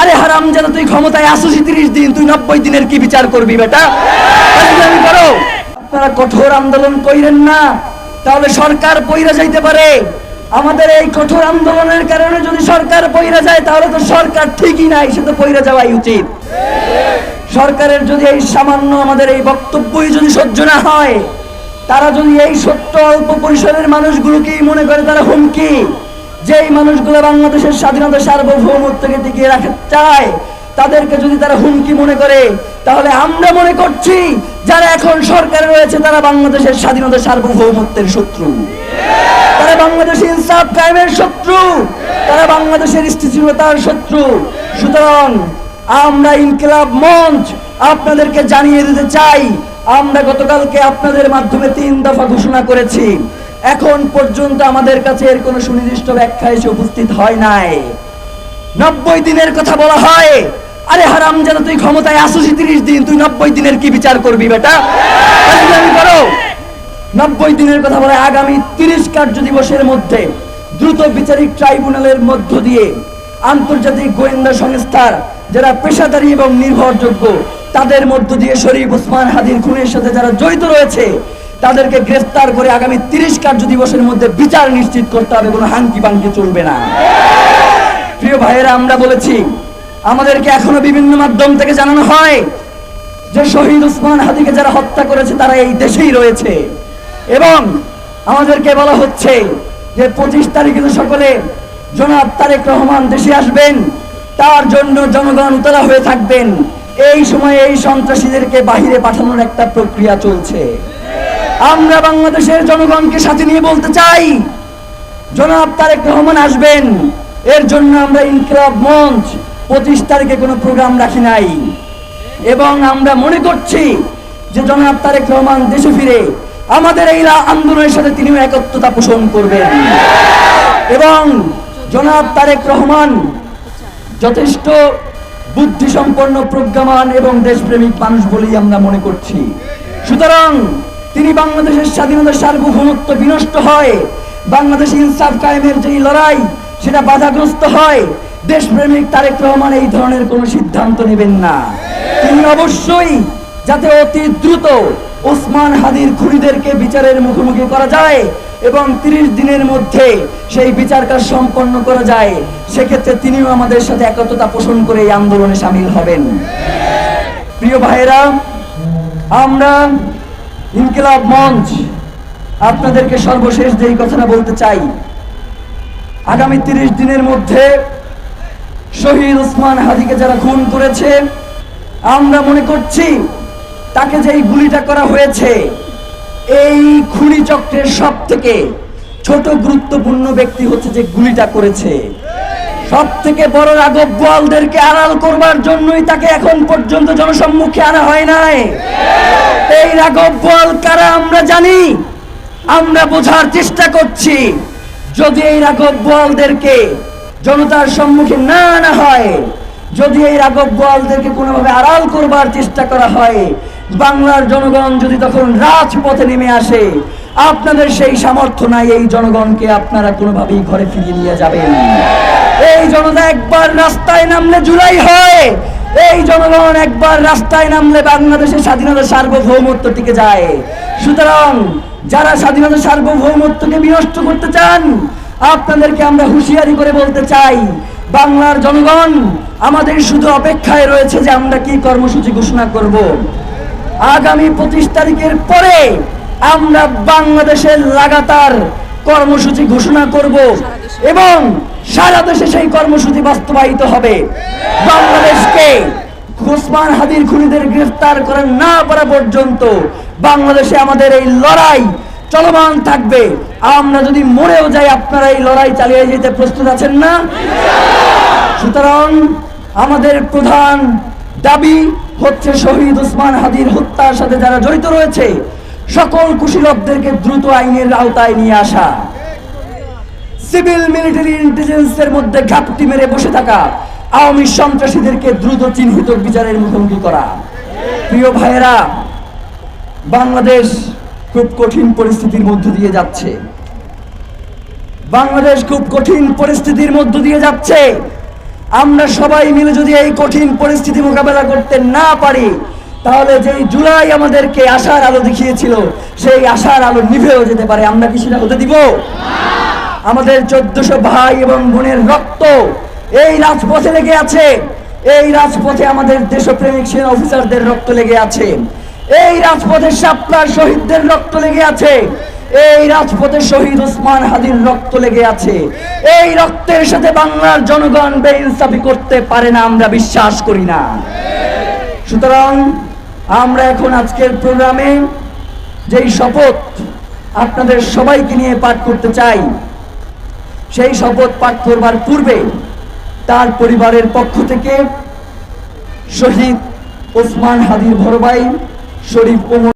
আরে হারাম যেন তুই ক্ষমতায় আসিস তিরিশ দিন, তুই নব্বই দিনের কি বিচার করবি বেটা? করো আপনারা কঠোর আন্দোলন কইরেন না, তাহলে সরকার পইরা যাইতে পারে। আমাদের এই কঠোর আন্দোলনের কারণে যদি সরকার পইরা যায়, তাহলে তো সরকার ঠিকই নাই, সে তো পইরা যাওয়াই উচিত। সরকারের যদি এই সামান্য আমাদের এই বক্তব্যই যদি সহ্য না হয়, তারা যদি এই সত্য অল্প পরিসরের মানুষগুলোকেই মনে করে তারা হুমকি যেই মানুষগুলো বাংলাদেশের স্বাধীনতা সার্বভৌমত্বকে টিকিয়ে রাখতে চায়, তাদেরকে যদি তারা হুমকি মনে করে, তাহলে আমরা মনে করছি যারা এখন সরকারে রয়েছে, তারা বাংলাদেশের স্বাধীনতা সার্বভৌমত্বের শত্রু। তারা বাংলাদেশের ইনসাফ কায়েমের শত্রু। তারা বাংলাদেশের স্থিতিশীলতার শত্রু। সুতরাং আমরা ইনকিলাব মঞ্চ আপনাদেরকে জানিয়ে দিতে চাই, আমরা গতকালকে আপনাদের মাধ্যমে তিন দফা ঘোষণা করেছি। এখন পর্যন্ত আমাদের কাছে এর কোনো সুনির্দিষ্ট ব্যাখ্যা এসে উপস্থিত হয় নাই। নব্বই দিনের কথা বলা হয়, আরে হারাম যেন তুই ক্ষমতায় আসিস তিরিশ দিন, তুই নব্বই দিনের কি বিচার করবি বেটা? করো নব্বই দিনের কথা বলে আগামী তিরিশ কার্য দিবসের মধ্যে দ্রুত বিচারিক ট্রাইব্যুনালের মধ্য দিয়ে আন্তর্জাতিক গোয়েন্দা সংস্থার যারা পেশাদারী এবং নির্ভরযোগ্য, তাদের মধ্য দিয়ে শরীফ ওসমান হাদির খুনের সাথে যারা জড়িত রয়েছে তাদেরকে গ্রেফতার করে আগামী তিরিশ কার্য দিবসের মধ্যে বিচার নিশ্চিত করতে হবে, কোনো হাঙ্কি পাঙ্কি চলবে না। প্রিয় ভাইয়েরা, আমরা বলেছি, আমাদেরকে এখনও বিভিন্ন মাধ্যম থেকে জানানো হয় যে শহীদ উসমান হাদিকে যারা হত্যা করেছে, তারা এই দেশেই রয়েছে। এবং আমাদেরকে বলা হচ্ছে যে পঁচিশ তারিখে তো সকলে জনাব তারেক রহমান দেশে আসবেন, তার জন্য জনগণ উতলা হয়ে থাকবেন। এই সময়ে এই সন্ত্রাসীদেরকে বাহিরে পাঠানোর একটা প্রক্রিয়া চলছে। আমরা বাংলাদেশের জনগণকে সাথে নিয়ে বলতে চাই। জনাব তারেক রহমান আসবেন। এর জন্য আমরা ইনকলাব মঞ্চ পঁচিশ তারিখে কোনো প্রোগ্রাম রাখি নাই। এবং আমরা মনে করছি যে জনাব তারেক রহমান দেশে ফিরে আমাদের এই আন্দোলনের সাথে তিনিও একত্রতা পোষণ করবেন। এবং জনাব তারেক রহমান যথেষ্ট বুদ্ধিসম্পন্ন প্রজ্ঞামান এবং দেশপ্রেমিক মানুষ বলেই আমরা মনে করছি। সুতরাং তিনি বাংলাদেশের স্বাধীনতা সার্বভৌমত্ব বিনষ্ট হয়। বাংলাদেশ ইনসাফ কায়েমের যেই লড়াই, সেটা বাধাগ্রস্ত হয়। দেশপ্রেমিক তারেক রহমান এই ধরনের কোনো সিদ্ধান্ত নেবেন না। তিনি অবশ্যই যাতে অতি দ্রুত ওসমান হাদির খুনিদেরকে বিচারের মুখোমুখি করা যায় এবং তিরিশ দিনের মধ্যে সেই বিচার কাজ সম্পন্ন করা যায়, সেক্ষেত্রে তিনিও আমাদের সাথে একত্রতা পোষণ করে এই আন্দোলনে সামিল হবেন। প্রিয় ভাইয়েরা, আমরা ইনকিলাব মঞ্চ, আপনাদেরকে সর্বশেষ যেই কথাটা বলতে চাই, আগামী তিরিশ দিনের মধ্যে শহীদ ওসমান হাদিকে যারা খুন করেছে, আমরা মনে করছি তাকে যেই গুলিটা করা হয়েছে, এই খুনি চক্রের সব থেকে ছোট গুরুত্বপূর্ণ ব্যক্তি হচ্ছে যে গুলিটা করেছে। সব থেকে বড় রাঘব বোয়ালদেরকে আড়াল করবার জন্যই তাকে এখন পর্যন্ত জনসম্মুখে আনা হয় নাই। এই রাঘব গোয়াল কারা আমরা জানি, আমরা বোঝার চেষ্টা করছি। যদি এই রাঘব গোয়ালদেরকে জনতার সম্মুখে না আনা হয়, যদি এই রাঘব গোয়ালদেরকে কোনোভাবে আড়াল করবার চেষ্টা করা হয়, বাংলার জনগণ যদি তখন রাজপথে নেমে আসে, আপনাদের সেই সামর্থ্য নাই, এই জনগণকে আপনারা কোনোভাবেই ঘরে ফিরিয়ে নিয়ে যাবেন। এই জনতা একবার রাস্তায় নামলে জুলাই হয়। এই জনগণ একবার রাস্তায় নামলে বাংলাদেশের স্বাধীনতা সার্বভৌমত্ব টিকে যায়। সুতরাং যারা স্বাধীনতা সার্বভৌমত্বকে বিনষ্ট করতে চান, আপনাদেরকে আমরা হুঁশিয়ারি করে বলতে চাই, বাংলার জনগণ আমাদের শুধু অপেক্ষায় রয়েছে যে আমরা কি কর্মসূচি ঘোষণা করব। আগামী পঁচিশ তারিখের পরে আমরা বাংলাদেশের লাগাতার কর্মসূচি ঘোষণা করব এবং সারা দেশে সেই কর্মসূচি বাস্তবায়িত হবে। বাংলাদেশকে ওসমান হাদির খুনিদের গ্রেফতার করা না পারা পর্যন্ত বাংলাদেশে আমাদের এই লড়াই চলমান থাকবে। আমরা যদি মরেও যাই, আপনারা এই লড়াই চালিয়ে যেতে প্রস্তুত আছেন না? সুতরাং আমাদের প্রধান দাবি হচ্ছে শহীদ ওসমান হাদির হত্যার সাথে যারা জড়িত রয়েছে সকল কুশীলবদেরকে দ্রুত আইনের আওতায় নিয়ে আসা। সিভিল মিলিটারি ইন্টেলিজেন্সের মধ্যে ঘাপটি মেরে বসে থাকা আওয়ামী সন্ত্রাসীদেরকে দ্রুত চিহ্নিত বিচারের মুখোমুখি করা। প্রিয় ভাইয়েরা, বাংলাদেশ খুব কঠিন পরিস্থিতির মধ্য দিয়ে যাচ্ছে। বাংলাদেশ খুব কঠিন পরিস্থিতির মধ্য দিয়ে যাচ্ছে। আমরা সবাই মিলে যদি এই কঠিন পরিস্থিতি মোকাবেলা করতে না পারি তাহলে যেই জুলাই আমাদেরকে আশার আলো দেখিয়েছিল, সেই আশার আলো নিভেও যেতে পারে। আমরা কি সেটা হতে দিব? আমাদের চোদ্দশো ভাই এবং বোনের রক্ত এই রাজপথে লেগে আছে। এই রাজপথে আমাদের দেশপ্রেমিক সেনা অফিসারদের রক্ত লেগে আছে। এই রাজপথে সাপলার শহীদদের রক্ত লেগে আছে। এই রাজপথে শহীদ ওসমান হাদির রক্ত লেগে আছে। এই রক্তের সাথে বাংলার জনগণ বেইনসাফি করতে পারে না, আমরা বিশ্বাস করি না। সুতরাং আমরা এখন আজকের প্রোগ্রামে যেই শপথ আপনাদের সবাইকে নিয়ে পাঠ করতে চাই, সেই শপথ পাঠ করবার পূর্বে তার পরিবারের পক্ষ থেকে শহীদ ওসমান হাদির ভরবাই শরীফ ওমর